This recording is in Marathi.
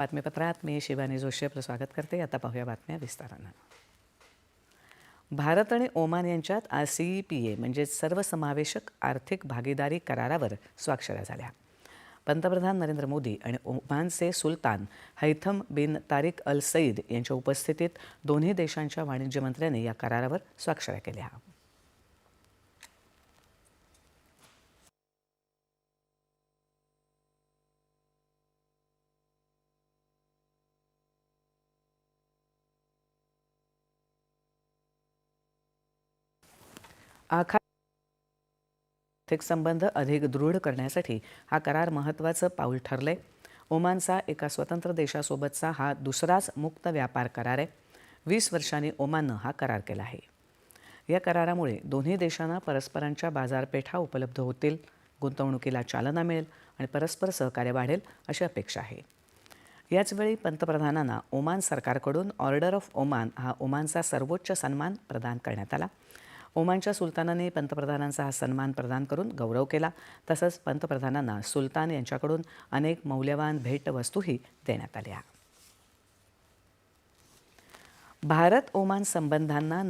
बातमीपत्रात मी शिवानी जोशी आपलं स्वागत करते. आता पाहूया बातम्या विस्तारानं. भारत आणि ओमान यांच्यात आज सी ई पी ए म्हणजेच सर्वसमावेशक आर्थिक भागीदारी करारावर स्वाक्षऱ्या झाल्या. पंतप्रधान नरेंद्र मोदी आणि ओमानचे सुलतान हैथम बिन तारिक अल सईद यांच्या उपस्थितीत दोन्ही देशांच्या वाणिज्य मंत्र्यांनी या करारावर स्वाक्षऱ्या केल्या. आखा आर्थिक संबंध अधिक दृढ करण्यासाठी हा करार महत्त्वाचं पाऊल ठरलंय. ओमानचा एका स्वतंत्र देशासोबतचा हा दुसराच मुक्त व्यापार करार आहे. वीस वर्षांनी ओमाननं हा करार केला आहे. या करारामुळे दोन्ही देशांना परस्परांच्या बाजारपेठा उपलब्ध होतील गुंतवणुकीला चालना मिळेल आणि परस्पर सहकार्य वाढेल अशी अपेक्षा आहे. याचवेळी पंतप्रधानांना ओमान सरकारकडून ऑर्डर ऑफ ओमान हा ओमानचा सर्वोच्च सन्मान प्रदान करण्यात आला. ओमानच्या सुलतानाने पंतप्रधानांचा हा सन्मान प्रदान करून गौरव केला. तसंच पंतप्रधानांना सुलतान यांच्याकडून अनेक मौल्यवान भेटवस्तूही देण्यात आल्या. भारत ओमान संबंधांना